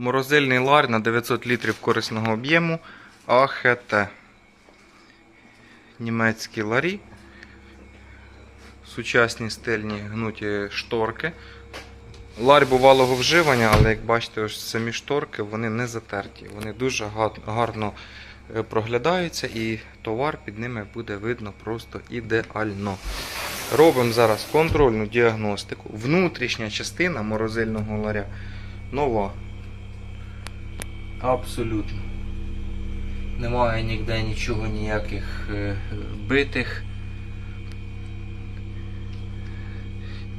Морозильний лар на 900 літрів корисного об'єму АХТ. Німецькі ларі. Сучасні стильні гнуті шторки. Ларь бувалого вживання, але як бачите, ось самі шторки вони не затерті. Вони дуже гарно е, проглядаються і товар під ними буде видно просто ідеально. Робимо зараз контрольну діагностику. Внутрішня частина морозильного ларя нова. Абсолютно. Немає ніде нічого, ніяких е, битих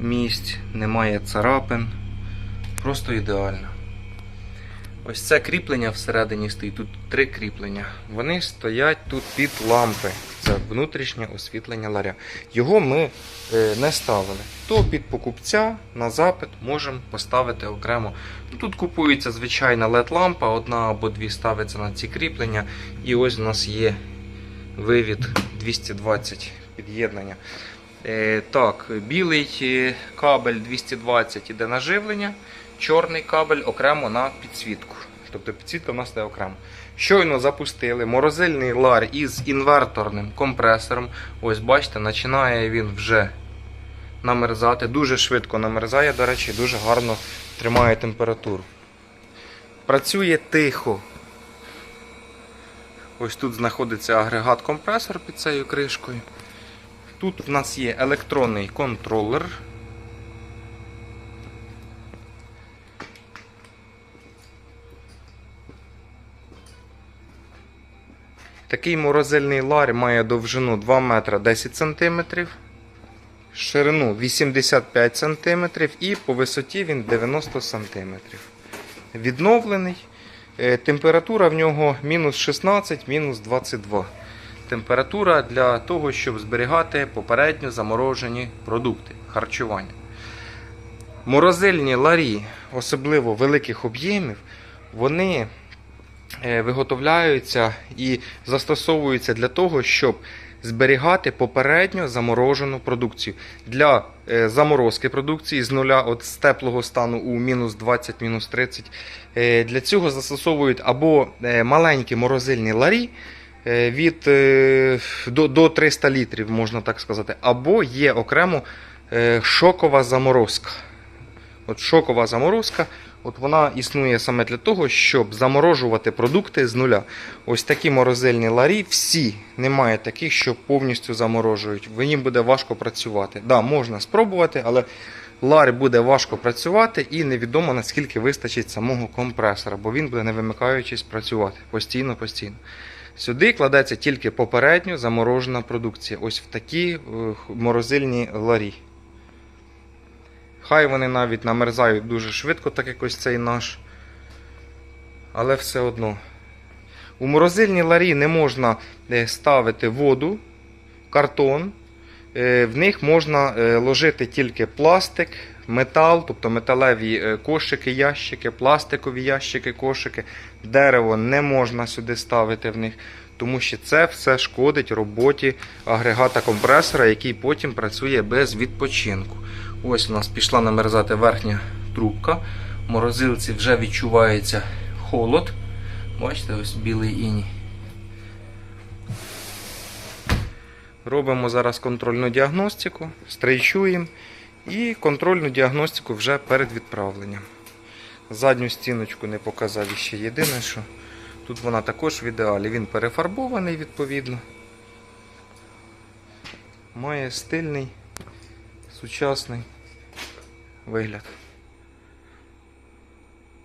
місць, немає царапин. Просто ідеально. Ось це кріплення всередині стоїть. Тут три кріплення. Вони стоять тут під лампи. Це внутрішнє освітлення ларя. Його ми е, не ставили. То під покупця на запит можемо поставити окремо. Ну, Тут купується звичайна LED-лампа, одна або дві ставиться на ці кріплення. І ось у нас є вивід 220 під'єднання. Е, так, білий е, кабель 220 іде на живлення, чорний кабель окремо на підсвітку. Тобто підсвітка в нас йде окремо. Щойно запустили морозильний лар із інверторним компресором. Ось бачите, починає він вже намерзати. Дуже швидко намерзає, до речі, дуже гарно тримає температуру. Працює тихо. Ось тут знаходиться агрегат-компресор під цією кришкою. Тут в нас є електронний контролер. Такий морозильний лар має довжину 2 метра 10 см, ширину 85 см і по висоті він 90 см. Відновлений. Е, Температура в нього мінус 16, мінус 22. Температура для того, щоб зберігати попередньо заморожені продукти харчування. Морозильні ларі, особливо великих об'ємів, вони виготовляються і застосовуються для того, щоб зберігати попередньо заморожену продукцію. Для е, заморозки продукції з нуля от з теплого стану у мінус 20, мінус 30. е, Для цього застосовують або е, маленькі морозильні ларі е, від е, до, до 300 літрів, можна так сказати, або є окремо е, шокова заморозка. От шокова заморозка, от вона існує саме для того, щоб заморожувати продукти з нуля. Ось такі морозильні ларі, всі немає таких, що повністю заморожують. В буде важко працювати. Да, можна спробувати, але лар буде важко працювати і невідомо наскільки вистачить самого компресора, бо він буде не вимикаючись працювати постійно, постійно. Сюди кладеться тільки попередньо заморожена продукція. Ось в такі е, морозильні ларі. Хай вони навіть намерзають дуже швидко, так як ось цей наш. Але все одно. У морозильні ларі не можна е, ставити воду, картон. Е, В них можна е, ложити тільки пластик, метал, тобто металеві кошики, ящики, пластикові ящики, кошики. Дерево не можна сюди ставити в них, тому що це все шкодить роботі агрегата компресора, який потім працює без відпочинку. Ось у нас пішла намерзати верхня трубка. В морозилці вже відчувається холод. Бачите, ось білий іній. Робимо зараз контрольну діагностику, стрейчуємо і контрольну діагностику вже перед відправленням. Задню стіночку не показав ще єдине, що тут вона також в ідеалі. Він перефарбований відповідно. Має стильний, сучасний вигляд.